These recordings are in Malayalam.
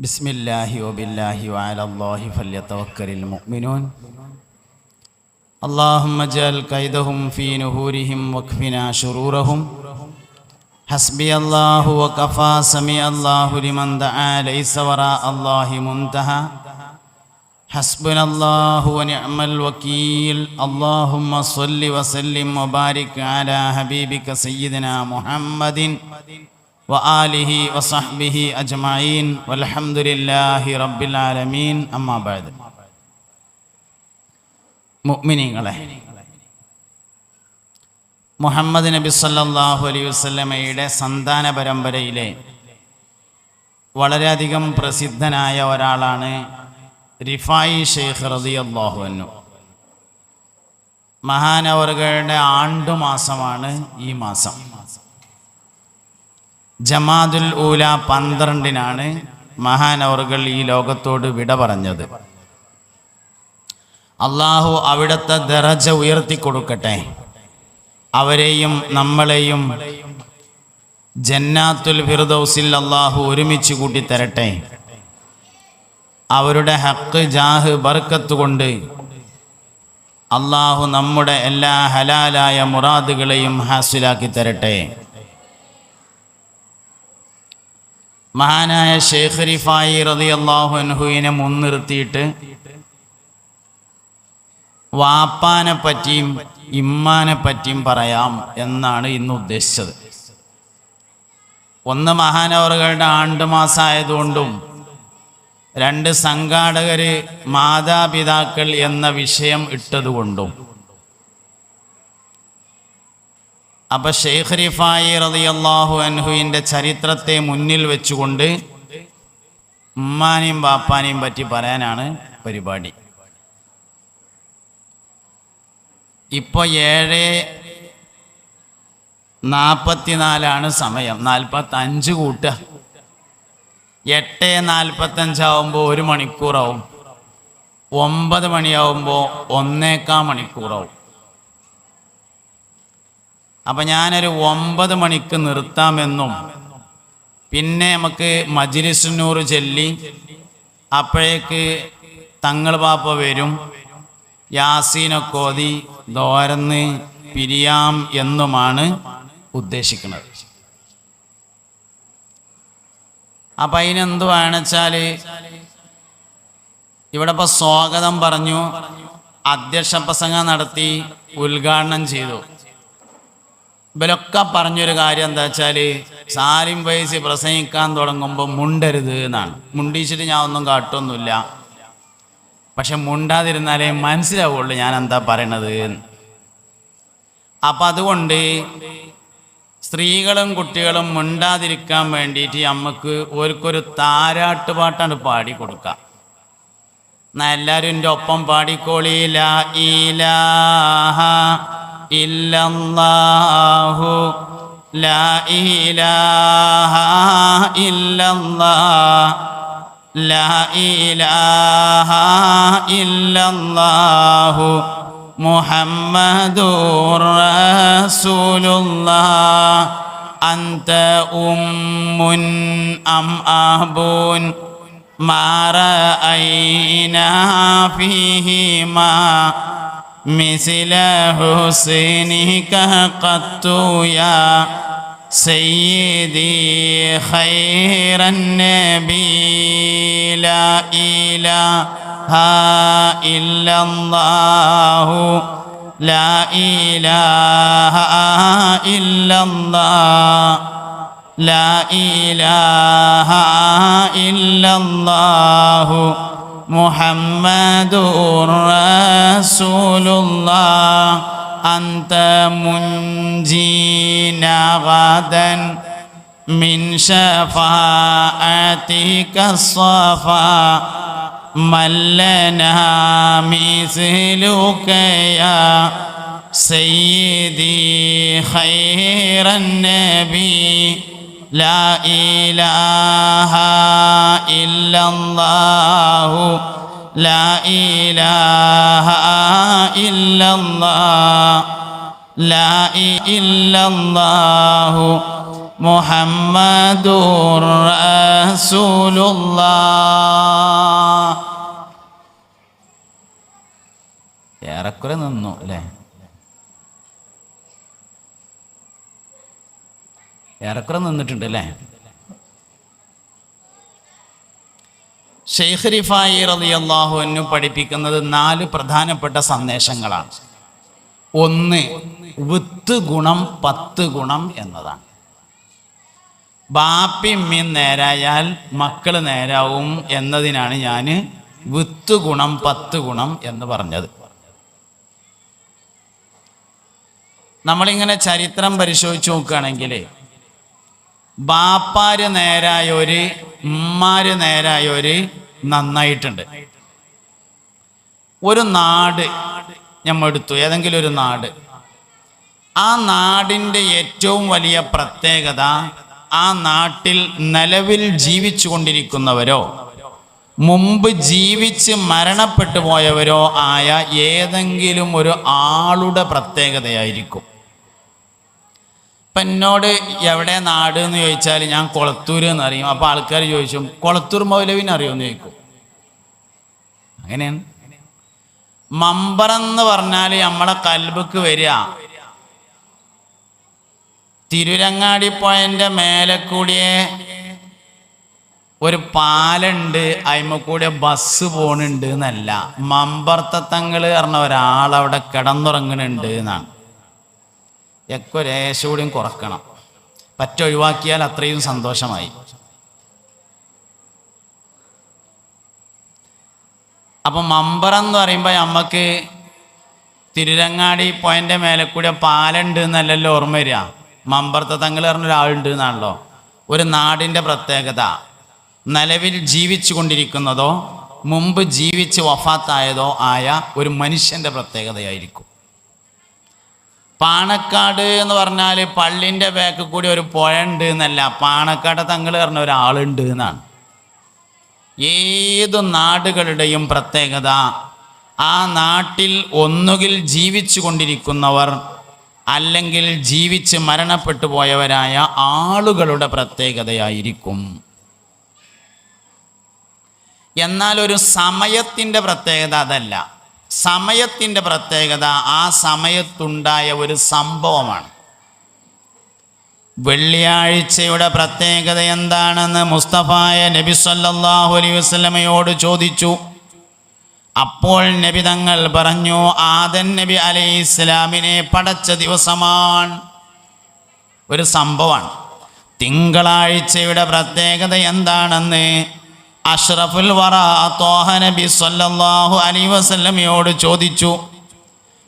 بسم الله وبالله وعلى الله فليتوكل المؤمنون اللهم اجعل كيدهم في نهورهم واكفنا شرورهم حسبي الله وكفى سمع الله لمن دعا ليس وراء الله منتهى حسبنا الله ونعم الوكيل اللهم صل وسلم وبارك على حبيبك سيدنا محمد وآله وصحبه أجمعين والحمد لله رب العالمين أما بعد മുഅ്മിനീങ്ങളെ മുഹമ്മദ് നബി സല്ലല്ലാഹു അലൈഹി വസല്ലമയുടെ സന്താന പരമ്പരയിലെ വളരെയധികം പ്രസിദ്ധനായ ഒരാളാണ് റിഫായി ഷെയ്ഖ് റളിയല്ലാഹു അൻഹു മഹാനവറുകളുടെ ആണ്ടുമാസമാണ് ഈ മാസം ജമാദുൽ ഊല പന്ത്രണ്ടിനാണ് മഹാനവറുകൾ ഈ ലോകത്തോട് വിട പറഞ്ഞത്. അള്ളാഹു അവിടുത്തെ ദറജ ഉയർത്തി കൊടുക്കട്ടെ. അവരെയും നമ്മളെയും ജന്നാത്തുൽ ഫിർദൗസിൽ അള്ളാഹു ഒരുമിച്ച് കൂട്ടി തരട്ടെ. അവരുടെ ഹക്ക് ജാഹ് ബർക്കത്ത് കൊണ്ട് അള്ളാഹു നമ്മുടെ എല്ലാ ഹലാലായ മുറാദുകളെയും ഹാസിലാക്കി തരട്ടെ. മഹാനായ ഷേഖരിഫായി റതി അള്ളാഹു അൻഹുവിനെ മുൻനിർത്തിയിട്ട് വാപ്പാനെ പറ്റിയും ഇമ്മാനെ പറ്റിയും പറയാം എന്നാണ് ഇന്ന് ഉദ്ദേശിച്ചത്. ഒന്ന് മഹാനവറുകളുടെ ആണ്ടുമാസമായതുകൊണ്ടും രണ്ട് സംഘാടകര് മാതാപിതാക്കൾ എന്ന വിഷയം ഇട്ടതുകൊണ്ടും അപ്പൊ ഷെയ്ഖ് റിഫായി റളിയല്ലാഹു അൻഹുവിന്റെ ചരിത്രത്തെ മുന്നിൽ വെച്ചുകൊണ്ട് ഉമ്മാനെയും ബാപ്പാനെയും പറ്റി പറയാനാണ് പരിപാടി. ഇപ്പോൾ ഏഴ് നാൽപ്പത്തിനാലാണ് സമയം. നാൽപ്പത്തഞ്ച് കൂട്ടുക എട്ട് നാൽപ്പത്തഞ്ചാവുമ്പോൾ ഒരു മണിക്കൂറാവും. ഒമ്പത് മണിയാവുമ്പോൾ ഒന്നേക്കാൽ മണിക്കൂറാവും. അപ്പം ഞാനൊരു ഒമ്പത് മണിക്ക് നിർത്താമെന്നും പിന്നെ നമുക്ക് മജിലിസുന്നൂർ ചെല്ലി അപ്പോഴേക്ക് തങ്ങൾ പാപ്പ വരും. യാസീനക്കോതി ദോരന്ന് പിരിയാം എന്നുമാണ് ഉദ്ദേശിക്കുന്നത്. അപ്പം അതിനെന്ത് വേണച്ചാൽ ഇവിടെ ഇപ്പോൾ സ്വാഗതം പറഞ്ഞു. അധ്യക്ഷ പ്രസംഗം നടത്തി ഉദ്ഘാടനം ചെയ്തു. ഇവരൊക്കെ പറഞ്ഞൊരു കാര്യം എന്താ വെച്ചാൽ സാലിം വയസ്സ് പ്രസംഗിക്കാൻ തുടങ്ങുമ്പോൾ മുണ്ടരുത് എന്നാണ്. മുണ്ടിച്ചിട്ട് ഞാൻ ഒന്നും കാട്ടൊന്നുമില്ല. പക്ഷെ മുണ്ടാതിരുന്നാലേ മനസ്സിലാവുള്ളൂ ഞാൻ എന്താ പറയണത് അപ്പം അതുകൊണ്ട് സ്ത്രീകളും കുട്ടികളും മുണ്ടാതിരിക്കാൻ വേണ്ടിയിട്ട് നമുക്ക് ഓർക്കൊരു താരാട്ടുപാട്ടാണ് പാടി കൊടുക്കാം. എന്നാ എല്ലാവരും എന്റെ ഒപ്പം إلا الله لا إله إلا الله لا إله إلا الله محمد رسول الله أنت أم أم أب ما رأينا فيهما مثل حسنك قط يا سيدي خير النبي لا إله إلا الله لا إله إلا الله لا إله إلا الله. محمد رسول الله أنت منجينا غدا من شفاعتك الصفا من لنا مثلك يا سيدي خير النبي لا إله إلا الله لا إله إلا الله لا إلا الله محمد റസൂലുള്ളാ ഏറെക്കുറെ നിന്നു അല്ലേ ഏറെക്കുറെ നിന്നിട്ടുണ്ട് അല്ലേ? ഷെയ്ഖ് റിഫായി റളിയല്ലാഹു അൻഹു പഠിപ്പിക്കുന്നത് നാല് പ്രധാനപ്പെട്ട സന്ദേശങ്ങളാണ്. ഒന്ന് വിത്ത് ഗുണം പത്ത് ഗുണം എന്നതാണ്. ബാപ്പിമ്മയും നേരായാൽ മക്കൾ നേരാവും എന്നതിനാണ് ഞാൻ വിത്ത് ഗുണം പത്ത് ഗുണം എന്ന് പറഞ്ഞത്. നമ്മളിങ്ങനെ ചരിത്രം പരിശോധിച്ച് നോക്കുകയാണെങ്കിൽ ബാപ്പാര് നേരായൊരു ഉമ്മാര് നേരായൊരു നന്നായിട്ടുണ്ട്. ഒരു നാട് നമ്മൾ എടുത്തു ഏതെങ്കിലും ഒരു നാട്. ആ നാടിന്റെ ഏറ്റവും വലിയ പ്രത്യേകത ആ നാട്ടിൽ നിലവിൽ ജീവിച്ചു കൊണ്ടിരിക്കുന്നവരോ മുമ്പ് ജീവിച്ച് മരണപ്പെട്ടു പോയവരോ ആയ ഏതെങ്കിലും ഒരു ആളുടെ പ്രത്യേകതയായിരിക്കും. ഇപ്പം എന്നോട് എവിടെ നാട് എന്ന് ചോദിച്ചാൽ ഞാൻ കൊളത്തൂർ എന്ന് അറിയും. അപ്പോൾ ആൾക്കാർ ചോദിച്ചും കൊളത്തൂർ മൗലവിനെ അറിയുമെന്ന് ചോദിക്കും. അങ്ങനെയാണ്. മമ്പറെന്ന് പറഞ്ഞാൽ നമ്മളെ കൽബക്ക് വരിക. തിരുരങ്ങാടി പോയന്റെ മേലെ കൂടിയേ ഒരു പാലുണ്ട് അതിമ കൂടെ ബസ് പോണുണ്ട് എന്നല്ല. മമ്പർത്തത്തങ്ങൾ പറഞ്ഞ ഒരാളവിടെ കിടന്നുറങ്ങണുണ്ട് എന്നാണ്. ഒക്കെ ഒരേശ കൂടിയും കുറക്കണം. പറ്റൊഴിവാക്കിയാൽ അത്രയും സന്തോഷമായി. അപ്പം മമ്പറം എന്ന് പറയുമ്പോൾ നമുക്ക് തിരുരങ്ങാടി പോയിന്റെ മേലെ കൂടെ പാലുണ്ട് എന്നല്ലല്ലോ ഓർമ്മ വരിക. മമ്പറത്തെ തങ്ങൾ പറഞ്ഞ ഒരാളുണ്ട് എന്നാണല്ലോ. ഒരു നാടിന്റെ പ്രത്യേകത. നിലവിൽ ജീവിച്ചു കൊണ്ടിരിക്കുന്നതോ മുമ്പ് ജീവിച്ച് വഫാത്തായതോ ആയ ഒരു മനുഷ്യന്റെ പ്രത്യേകതയായിരിക്കും. പാണക്കാട് എന്ന് പറഞ്ഞാൽ പള്ളിന്റെ ബാക്കിൽ കൂടി ഒരു പുഴ ഉണ്ട് എന്നല്ല. പാണക്കാട് തങ്ങൾ പറഞ്ഞ ഒരാളുണ്ട് എന്നാണ്. ഏതു നാടുകളുടെയും പ്രത്യേകത ആ നാട്ടിൽ ഒന്നുകിൽ ജീവിച്ചു കൊണ്ടിരിക്കുന്നവർ അല്ലെങ്കിൽ ജീവിച്ച് മരണപ്പെട്ടു പോയവരായ ആളുകളുടെ പ്രത്യേകതയായിരിക്കും. എന്നാൽ ഒരു സമയത്തിന്റെ പ്രത്യേകത അതല്ല. സമയത്തിന്റെ പ്രത്യേകത ആ സമയത്തുണ്ടായ ഒരു സംഭവമാണ്. വെള്ളിയാഴ്ചയുടെ പ്രത്യേകത എന്താണെന്ന് മുസ്തഫായ നബി സല്ലല്ലാഹു അലൈഹി വസ്ലമയോട് ചോദിച്ചു. അപ്പോൾ നബി തങ്ങൾ പറഞ്ഞു ആദൻ നബി അലൈഹി ഇസ്ലാമിനെ പടച്ച ദിവസമാണ്. ഒരു സംഭവമാണ്. തിങ്കളാഴ്ചയുടെ പ്രത്യേകത എന്താണെന്ന് അഷ്റഫുൽ വറ തോഹ നബി സല്ലല്ലാഹു അലൈഹി വസല്ലമയോട് ചോദിച്ചു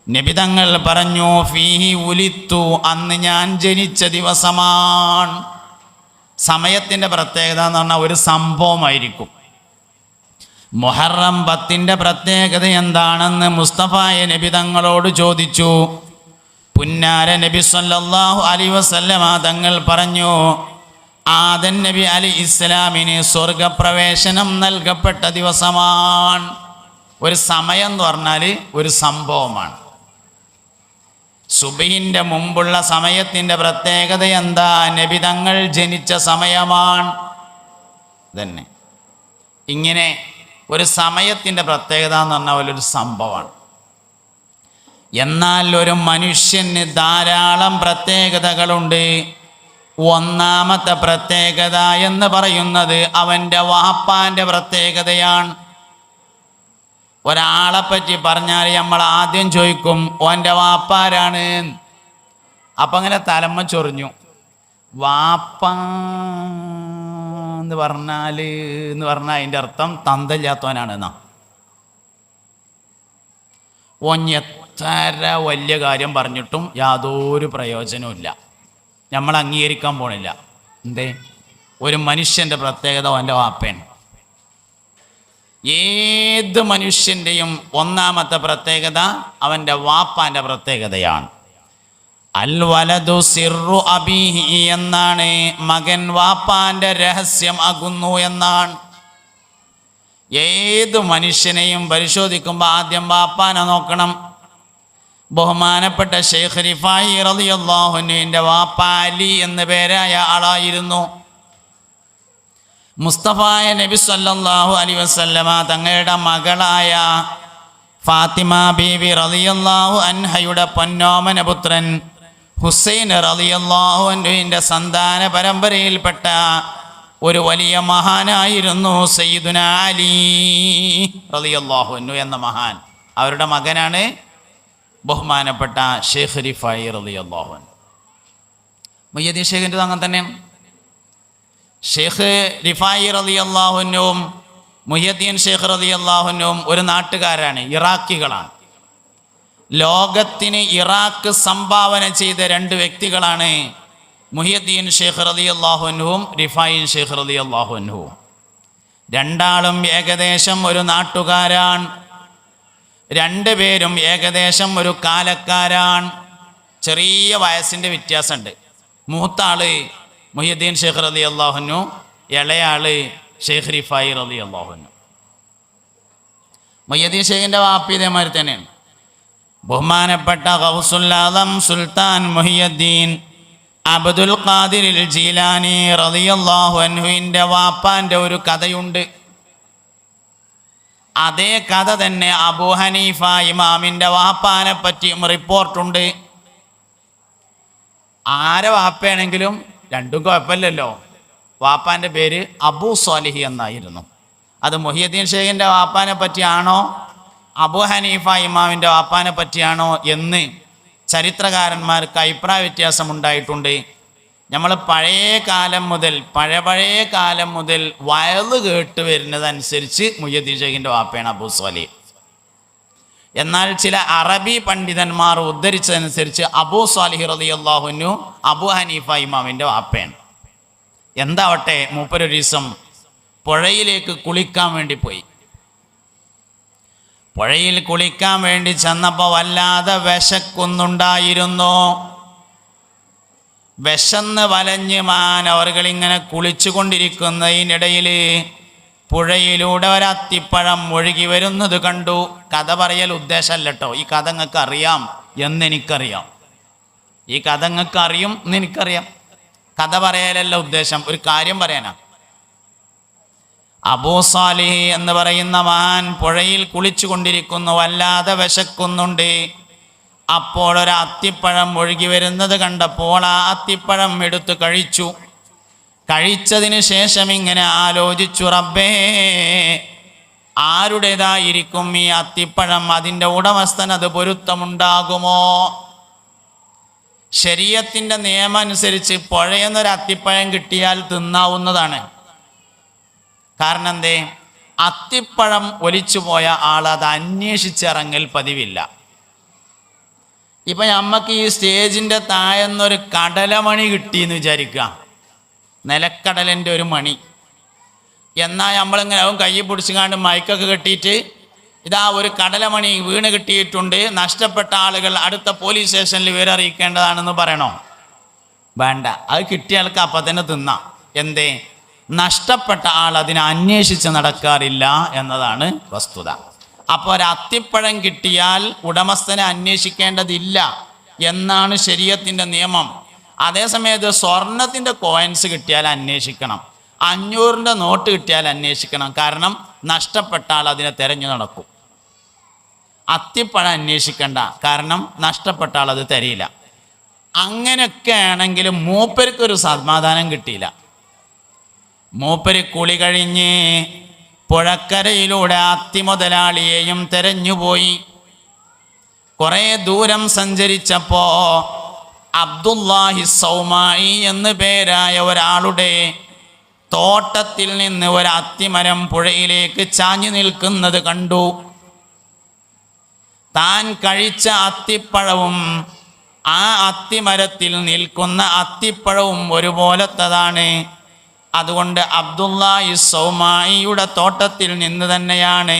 നബി തങ്ങൾ പറഞ്ഞു ഫീഹി ഉലിത്തു അന്ന് ഞാൻ ജനിച്ച ദിവസമാണ്. സമയത്തിന്റെ പ്രത്യേകത എന്ന് പറഞ്ഞാൽ ഒരു സംഭവമായിരിക്കും. മുഹറം പത്തിന്റെ പ്രത്യേകത എന്താണെന്ന് മുസ്തഫായ നബി തങ്ങളോട് ചോദിച്ചു. പുന്നാര നബി സല്ലല്ലാഹു അലൈ വസല്ലമ തങ്ങൾ പറഞ്ഞു ആദൻ നബി അലി ഇസ്ലാമിന് സ്വർഗപ്രവേശനം നൽകപ്പെട്ട ദിവസമാണ്. ഒരു സമയം എന്ന് പറഞ്ഞാൽ ഒരു സംഭവമാണ്. സുബൈന്റെ മുമ്പുള്ള സമയത്തിന്റെ പ്രത്യേകത എന്താ? നബി തങ്ങൾ ജനിച്ച സമയമാണ്. തന്നെ ഇങ്ങനെ ഒരു സമയത്തിന്റെ പ്രത്യേകത എന്ന് പറഞ്ഞാൽ ഒരു സംഭവമാണ്. എന്നാൽ ഒരു മനുഷ്യന് ധാരാളം പ്രത്യേകതകളുണ്ട്. ഒന്നാമത്തെ പ്രത്യേകത എന്ന് പറയുന്നത് അവന്റെ വാപ്പാന്റെ പ്രത്യേകതയാണ്. ഒരാളെ പറ്റി പറഞ്ഞാൽ നമ്മൾ ആദ്യം ചോദിക്കും ഓന്റെ വാപ്പാരാണ്? അപ്പം അങ്ങനെ തലമ്മ ചൊറിഞ്ഞു. വാപ്പ എന്ന് പറഞ്ഞാൽ എന്ന് പറഞ്ഞാൽ അതിന്റെ അർത്ഥം തന്തല്ലാത്തവനാണ് എന്നാ ഓൻ എത്ര വലിയ കാര്യം പറഞ്ഞിട്ടും യാതൊരു പ്രയോജനവുമില്ല നമ്മൾ അംഗീകരിക്കാൻ പോണില്ല. എന്തേ? ഒരു മനുഷ്യന്റെ പ്രത്യേകത അവന്റെ വാപ്പയാണ്. ഏത് മനുഷ്യന്റെയും ഒന്നാമത്തെ പ്രത്യേകത അവന്റെ വാപ്പാന്റെ പ്രത്യേകതയാണ്. അൽ വലതു സിറു അബീഹി എന്നാണ് മകൻ വാപ്പാന്റെ രഹസ്യം ആകുന്നു എന്നാണ്. ഏത് മനുഷ്യനെയും പരിശോധിക്കുമ്പോൾ ആദ്യം വാപ്പാനെ നോക്കണം. ബഹുമാനപ്പെട്ട ഷെയ്ഖ് റിഫായി റളിയല്ലാഹുവിന്റെ വാപ്പ അലി എന്ന പേരായ ആളായിരുന്നു. മുസ്തഫായ നബി സല്ലാഹു അലി വസല്ലമ തങ്ങളുടെ മകളായ ഫാത്തിമ ബീവി റളിയല്ലാഹു അൻഹയുടെ പൊന്നോമന പുത്രൻ ഹുസൈൻ റളിയല്ലാഹു അനുവിന്റെ സന്താന പരമ്പരയിൽപ്പെട്ട ഒരു വലിയ മഹാനായിരുന്നു സയ്യിദുന അലി റളിയല്ലാഹു അൻഹു എന്ന മഹാൻ. അവരുടെ മകനാണ് ബഹുമാനപ്പെട്ട ഷേഖ് റിഫായി റളിയല്ലാഹു അൻഹു. മയ്യദീൻ ഷേഖിന്റെ അങ്ങനെ തന്നെ. ഷേഖ് റിഫായി റലി അള്ളാഹുനും മുഹ്യദ്ദീൻ ഷേഖ് റലി അള്ളാഹുനും ഒരു നാട്ടുകാരാണ് ഇറാഖികളാണ്. ലോകത്തിന് ഇറാഖ് സംഭാവന ചെയ്ത രണ്ട് വ്യക്തികളാണ് മുഹിയദ്ദീൻ ഷേഖ് റലി അള്ളാഹുനുവും റിഫായിൻ ഷേഖ് റലി അള്ളാഹുനുവും രണ്ടാളും ഏകദേശം ഒരു നാട്ടുകാരാണ്. രണ്ടുപേരും ഏകദേശം ഒരു കാലക്കാരാണ്. ചെറിയ വയസ്സിന്റെ വ്യത്യാസമുണ്ട്. മൂത്താൾ ആൾ മുഹിയുദ്ദീൻ ഷെയ്ഖ് റലി അള്ളാഹുനു ഇളയാൾ ഷെയ്ഖ് റിഫായി റലി അള്ളാഹുനു മുയ്യദ്ദീൻ ഷെയ്ഖിന്റെ വാപ്പി ഇതേമാതിരി തന്നെയാണ്. ബഹുമാനപ്പെട്ട ഗൗസുല്ലാദം Sultan Muhiyuddin Abdul Qadir Jilani റളിയല്ലാഹു അൻഹുവിന്റെ വാപ്പാന്റെ ഒരു കഥയുണ്ട്. അതേ കഥ തന്നെ അബൂ ഹനീഫ ഇമാമിന്റെ വാപ്പാനെ പറ്റിയും റിപ്പോർട്ടുണ്ട്. ആരെ വാപ്പയാണെങ്കിലും രണ്ടും കുഴപ്പമില്ലല്ലോ. വാപ്പാന്റെ പേര് അബൂ സ്വാലിഹി എന്നായിരുന്നു. അത് മുഹിയദ്ദീൻ ഷെയ്ഖിന്റെ വാപ്പാനെ പറ്റിയാണോ അബൂ ഹനീഫ ഇമാമിന്റെ വാപ്പാനെ പറ്റിയാണോ എന്ന് ചരിത്രകാരന്മാർക്ക് അഭിപ്രായ വ്യത്യാസം ഉണ്ടായിട്ടുണ്ട് നമ്മൾ പഴയ കാലം മുതൽ പഴയ പഴയ കാലം മുതൽ വയൽ കേട്ട് വരുന്നതനുസരിച്ച് മുയ്യദ്ദീൻ ഷെയ്ഖിന്റെ വാപ്പയാണ് അബൂ സ്വാലിഹ് എന്നാൽ ചില അറബി പണ്ഡിതന്മാർ ഉദ്ധരിച്ചതനുസരിച്ച് അബൂ സാലിഹ് റലി അള്ളാഹുനു അബു ഹനീഫ ഇമാമിന്റെ വാപ്പയാണ്. എന്താവട്ടെ മൂപ്പരൊരു ദിവസം പുഴയിലേക്ക് കുളിക്കാൻ വേണ്ടി പോയി. പുഴയിൽ കുളിക്കാൻ വേണ്ടി ചെന്നപ്പോൾ വല്ലാതെ വിശക്കുന്നുണ്ടായിരുന്നു. വിശന്ന് വലഞ്ഞ് മാൻ അവർകളിങ്ങനെ കുളിച്ചുകൊണ്ടിരിക്കുന്നതിനിടയിൽ പുഴയിലൂടെ ഒരത്തിപ്പഴം ഒഴുകി വരുന്നത് കണ്ടു. കഥ പറയൽ ഉദ്ദേശമല്ല കേട്ടോ ഈ കഥ നിങ്ങൾക്ക് അറിയാം എന്നെനിക്കറിയാം. ഈ കഥ നിങ്ങൾക്ക് അറിയും എന്ന് എനിക്കറിയാം കഥ പറയലല്ല ഉദ്ദേശം. ഒരു കാര്യം പറയാനാ. അബൂ സാലിഹ് എന്ന് പറയുന്ന മഹാൻ പുഴയിൽ കുളിച്ചു കൊണ്ടിരിക്കുന്നു വല്ലാതെ വിശക്കുന്നുണ്ട്. അപ്പോൾ ഒരു അത്തിപ്പഴം ഒഴുകി വരുന്നത് കണ്ടപ്പോൾ ആ അത്തിപ്പഴം എടുത്ത് കഴിച്ചു. കഴിച്ചതിന് ശേഷം ഇങ്ങനെ ആലോചിച്ചു റബ്ബേ ആരുടേതായിരിക്കും ഈ അത്തിപ്പഴം? അതിന്റെ ഉടമസ്ഥൻ അത് പൊരുത്തമുണ്ടാകുമോ? ശരീരത്തിന്റെ നിയമം അനുസരിച്ച് പുഴയെന്നൊരു അത്തിപ്പഴം കിട്ടിയാൽ തിന്നാവുന്നതാണ്. കാരണം എന്തേ? അത്തിപ്പഴം ഒലിച്ചു പോയ ആൾ അത് അന്വേഷിച്ചിറങ്ങൽ പതിവില്ല. ഇപ്പം നമ്മക്ക് ഈ സ്റ്റേജിന്റെ താഴെന്നൊരു കടലമണി കിട്ടിയെന്ന് വിചാരിക്കുക നിലക്കടലിന്റെ ഒരു മണി. എന്നാൽ നമ്മളിങ്ങനെ അവൻ കൈ പിടിച്ചുകാണ്ട് മൈക്കൊക്കെ കെട്ടിയിട്ട് ഇതാ ഒരു കടലമണി വീണ് കിട്ടിയിട്ടുണ്ട്. നഷ്ടപ്പെട്ട ആളുകൾ അടുത്ത പോലീസ് സ്റ്റേഷനിൽ വിവരം അറിയിക്കേണ്ടതാണെന്ന് പറയണോ? വേണ്ട. അത് കിട്ടിയ ആൾക്ക് അപ്പം തന്നെ തിന്നാം. എന്തേ? നഷ്ടപ്പെട്ട ആൾ അതിനെ അന്വേഷിച്ച് നടക്കാറില്ല എന്നതാണ് വസ്തുത. അപ്പോൾ അത്തിപ്പഴം കിട്ടിയാൽ ഉടമസ്ഥനെ അന്വേഷിക്കേണ്ടതില്ല എന്നാണ് ശരീരത്തിന്റെ നിയമം. അതേസമയത്ത് സ്വർണത്തിന്റെ കോയിൻസ് കിട്ടിയാൽ അന്വേഷിക്കണം. അഞ്ഞൂറിന്റെ നോട്ട് കിട്ടിയാൽ അന്വേഷിക്കണം. കാരണം നഷ്ടപ്പെട്ടാൽ അതിനെ തിരഞ്ഞു നടക്കും. അത്തിപ്പഴം അന്വേഷിക്കണ്ട. കാരണം നഷ്ടപ്പെട്ടാൽ അത് തരിയില്ല. അങ്ങനെയൊക്കെ ആണെങ്കിൽ മൂപ്പർക്കൊരു സമാധാനം കിട്ടിയില്ല. മൂപ്പര് കുളി കഴിഞ്ഞ് പുഴക്കരയിലൂടെ ആത്തി മുതലാളിയെയും തെരഞ്ഞുപോയി. കുറേ ദൂരം സഞ്ചരിച്ചപ്പോ അബ്ദുല്ലാഹി സൗമായി എന്ന് പേരായ ഒരാളുടെ തോട്ടത്തിൽ നിന്ന് ഒരു അത്തിമരം പുഴയിലേക്ക് ചാഞ്ഞു നിൽക്കുന്നത് കണ്ടു. താൻ കഴിച്ച അത്തിപ്പഴവും ആ അത്തിമരത്തിൽ നിൽക്കുന്ന അത്തിപ്പഴവും ഒരുപോലത്തതാണ്. അതുകൊണ്ട് അബ്ദുല്ലായി സൗമായിയുടെ തോട്ടത്തിൽ നിന്ന് തന്നെയാണ്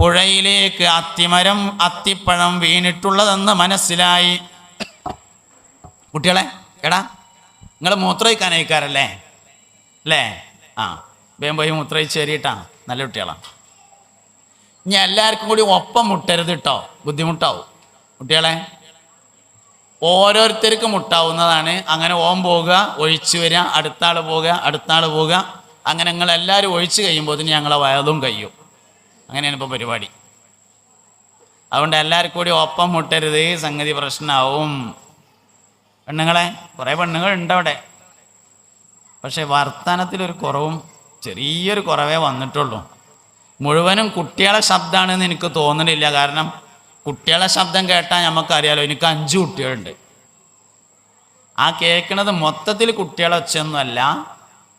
പുഴയിലേക്ക് അത്തിമരം അത്തിപ്പഴം വീണിട്ടുള്ളതെന്ന് മനസ്സിലായി. കുട്ടികളെ എടാ നിങ്ങൾ മൂത്രയിക്കാൻ അയക്കാറല്ലേ അല്ലേ? ആ വേഗം പോയി മൂത്രയിച്ച് കയറിയിട്ടാ നല്ല കുട്ടികളാണ് ഇനി എല്ലാവർക്കും കൂടി ഒപ്പം മുട്ടരുത് കേട്ടോ ബുദ്ധിമുട്ടാവും. കുട്ടികളെ ഓരോരുത്തർക്കും മുട്ടാവുന്നതാണ്. അങ്ങനെ ഓം പോവുക ഒഴിച്ചു വരിക അടുത്ത ആൾ പോവുക അടുത്ത ആൾ പോവുക. അങ്ങനെ നിങ്ങൾ എല്ലാവരും ഒഴിച്ച് കഴിയുമ്പോൾ ഞങ്ങളെ വയതും കഴിയും. അങ്ങനെയാണ് ഇപ്പോൾ പരിപാടി. അതുകൊണ്ട് എല്ലാവർക്കും കൂടി ഒപ്പം മുട്ടരുത് സംഗതി പ്രശ്നമാവും. പെണ്ണുങ്ങളെ കുറേ പെണ്ണുങ്ങൾ ഉണ്ട് അവിടെ. പക്ഷേ വർത്തമാനത്തിലൊരു കുറവും ചെറിയൊരു കുറവേ വന്നിട്ടുള്ളൂ. മുഴുവനും കുട്ടികളെ ശബ്ദമാണെന്ന് എനിക്ക് തോന്നണില്ല. കാരണം കുട്ടികളെ ശബ്ദം കേട്ടാൽ നമുക്കറിയാലോ എനിക്ക് അഞ്ച് കുട്ടികളുണ്ട്. ആ കേൾക്കണത് മൊത്തത്തിൽ കുട്ടികളെ ഒച്ചയൊന്നുമല്ല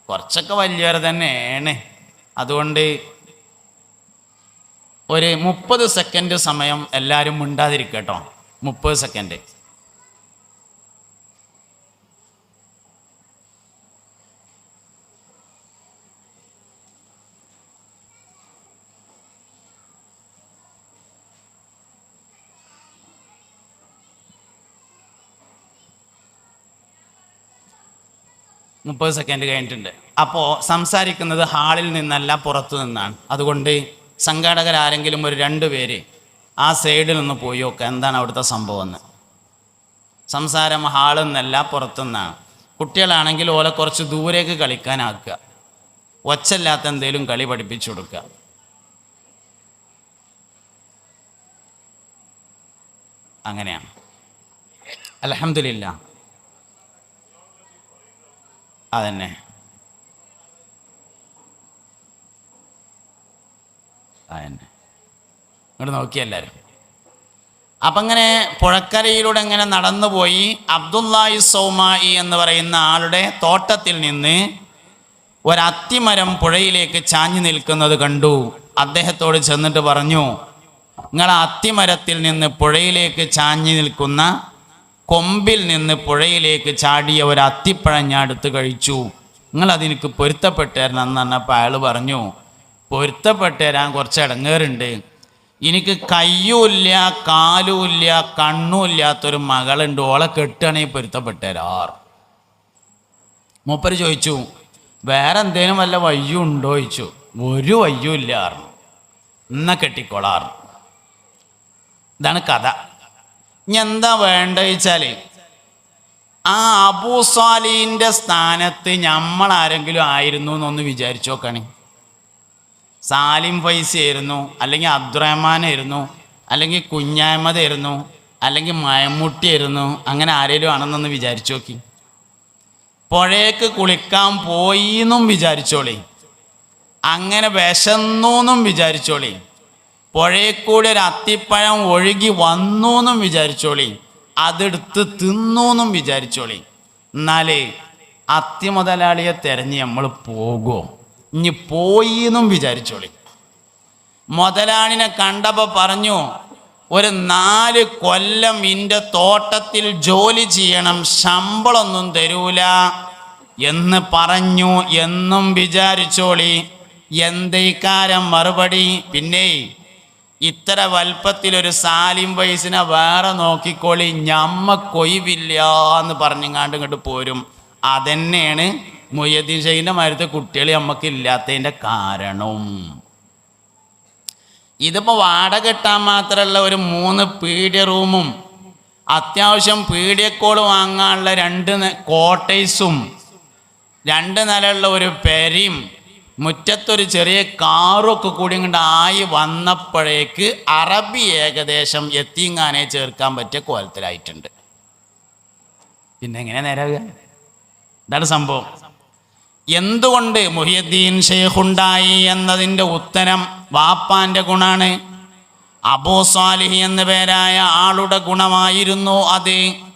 കുറച്ചൊക്കെ വലിയവർ തന്നെയാണ്. അതുകൊണ്ട് ഒരു മുപ്പത് സെക്കൻഡ് സമയം എല്ലാവരും മിണ്ടാതിരിക്കട്ടോ മുപ്പത് സെക്കൻഡ് മുപ്പത് സെക്കൻഡ് കഴിഞ്ഞിട്ടുണ്ട്. അപ്പോൾ സംസാരിക്കുന്നത് ഹാളിൽ നിന്നല്ല പുറത്തു നിന്നാണ്. അതുകൊണ്ട് സംഘാടകർ ആരെങ്കിലും ഒരു രണ്ട് പേര് ആ സൈഡിൽ നിന്ന് പോയി നോക്കുക എന്താണ് അവിടുത്തെ സംഭവം എന്ന്. സംസാരം ഹാളിൽ നിന്നല്ല പുറത്തു നിന്നാണ്. കുട്ടികളാണെങ്കിൽ ഓലെ കുറച്ച് ദൂരേക്ക് കളിക്കാനാക്കുക. ഒച്ചല്ലാത്ത എന്തെങ്കിലും കളി പഠിപ്പിച്ചു കൊടുക്കുക. അങ്ങനെയാണ്. അലഹമില്ല അതന്നെ. അതന്നെ. ഇങ്ങോട്ട് നോക്കി എല്ലാവരും അപ്പം അങ്ങനെ പുഴക്കരയിലൂടെ ഇങ്ങനെ നടന്നുപോയി അബ്ദുല്ലായി സൗമായി എന്ന് പറയുന്ന ആളുടെ തോട്ടത്തിൽ നിന്ന് ഒരത്തിമരം പുഴയിലേക്ക് ചാഞ്ഞു നിൽക്കുന്നത് കണ്ടു. അദ്ദേഹത്തോട് ചെന്നിട്ട് പറഞ്ഞു നിങ്ങൾ അത്തിമരത്തിൽ നിന്ന് പുഴയിലേക്ക് ചാഞ്ഞു നിൽക്കുന്ന കൊമ്പിൽ നിന്ന് പുഴയിലേക്ക് ചാടിയ ഒരു അത്തിപ്പഴം ഞാൻ എടുത്ത് കഴിച്ചു. നിങ്ങൾ അതെനിക്ക് പൊരുത്തപ്പെട്ടേരണം എന്ന് പറഞ്ഞപ്പോൾ അയാൾ പറഞ്ഞു പൊരുത്തപ്പെട്ടേരാൻ കുറച്ച് ഇടങ്ങേറുണ്ട്. എനിക്ക് കയ്യുമില്ല കാലുമില്ല കണ്ണുമില്ലാത്തൊരു മകളുണ്ട്. ഓളെ കെട്ടുകയാണെങ്കിൽ പൊരുത്തപ്പെട്ടേരാർ. മൂപ്പര് ചോദിച്ചു വേറെ എന്തേലും വല്ല വയ്യും ഉണ്ടോ? ചോദിച്ചു ഒരു വയ്യും ഇല്ല എന്നാ കെട്ടിക്കോളാർ ഇതാണ് കഥ. ഇനി എന്താ വേണ്ട വെച്ചാൽ ആ അബൂ സ്ഥാനത്ത് നമ്മൾ ആരെങ്കിലും ആയിരുന്നു എന്നൊന്ന് വിചാരിച്ചു നോക്കണേ. സാലിം ഫൈസ് ആയിരുന്നു അല്ലെങ്കിൽ അബ്ദുറഹ്മാൻ ആയിരുന്നു അല്ലെങ്കിൽ കുഞ്ഞായ്മദ് ആയിരുന്നു അല്ലെങ്കിൽ മയമുട്ടി ആയിരുന്നു അങ്ങനെ ആരെങ്കിലും ആണെന്നൊന്ന് വിചാരിച്ചു നോക്കി. പുഴയ്ക്ക് കുളിക്കാൻ പോയി എന്നും വിചാരിച്ചോളി. അങ്ങനെ വിശന്നു എന്നും വിചാരിച്ചോളി. പുഴയിൽ കൂടി ഒരു അത്തിപ്പഴം ഒഴുകി വന്നു എന്നും വിചാരിച്ചോളി. അതെടുത്ത് തിന്നു എന്നും വിചാരിച്ചോളി. എന്നാലേ അത്തി മുതലാളിയെ തെരഞ്ഞ് നമ്മൾ പോകുമോ ഇനി പോയി എന്നും വിചാരിച്ചോളി. മുതലാളിനെ കണ്ടപ്പോൾ പറഞ്ഞു ഒരു നാല് കൊല്ലം ഇന്റെ തോട്ടത്തിൽ ജോലി ചെയ്യണം ശമ്പളമൊന്നും തരൂല. എന്ന് പറഞ്ഞു എന്നും വിചാരിച്ചോളി. എന്തേക്കാരം മറുപടി? പിന്നെ ഇത്ര വൽപ്പത്തിലൊരു സാലിം വയസ്സിനെ വേറെ നോക്കിക്കോളി ഞമ്മ കൊയ്വില്ല എന്ന് പറഞ്ഞിങ്ങാണ്ട് ഇങ്ങോട്ട് പോരും. അതന്നെയാണ് മൊയ്യദ്ദീൻ ഷെയ്ഖിന്റെ മരത്തെ കുട്ടികൾ നമുക്ക് ഇല്ലാത്തതിന്റെ കാരണം. ഇതിപ്പോൾ വാടക കിട്ടാൻ മാത്രമല്ല ഒരു മൂന്ന് പീഡിയ റൂമും അത്യാവശ്യം പീഡിയക്കോൾ വാങ്ങാനുള്ള രണ്ട് കോട്ടേഴ്സും രണ്ട് നിലയുള്ള ഒരു പെരയും മുറ്റത്തൊരു ചെറിയ കാറൊക്കെ കൂടി ഇങ്ങോട്ട് ആയി വന്നപ്പോഴേക്ക് അറബി ഏകദേശം എത്തിങ്ങാനെ ചേർക്കാൻ പറ്റിയ കോലത്തിലായിട്ടുണ്ട്. പിന്നെ എങ്ങനെ നേരാവുക ഇതാണ് സംഭവം. എന്തുകൊണ്ട് മുഹിയദ്ദീൻ ഷെയ്ഖുണ്ടായി എന്നതിന്റെ ഉത്തരം വാപ്പാന്റെ ഗുണാണ്. അബൂ സാലിഹ് എന്ന പേരായ ആളുടെ ഗുണമായിരുന്നു അത്.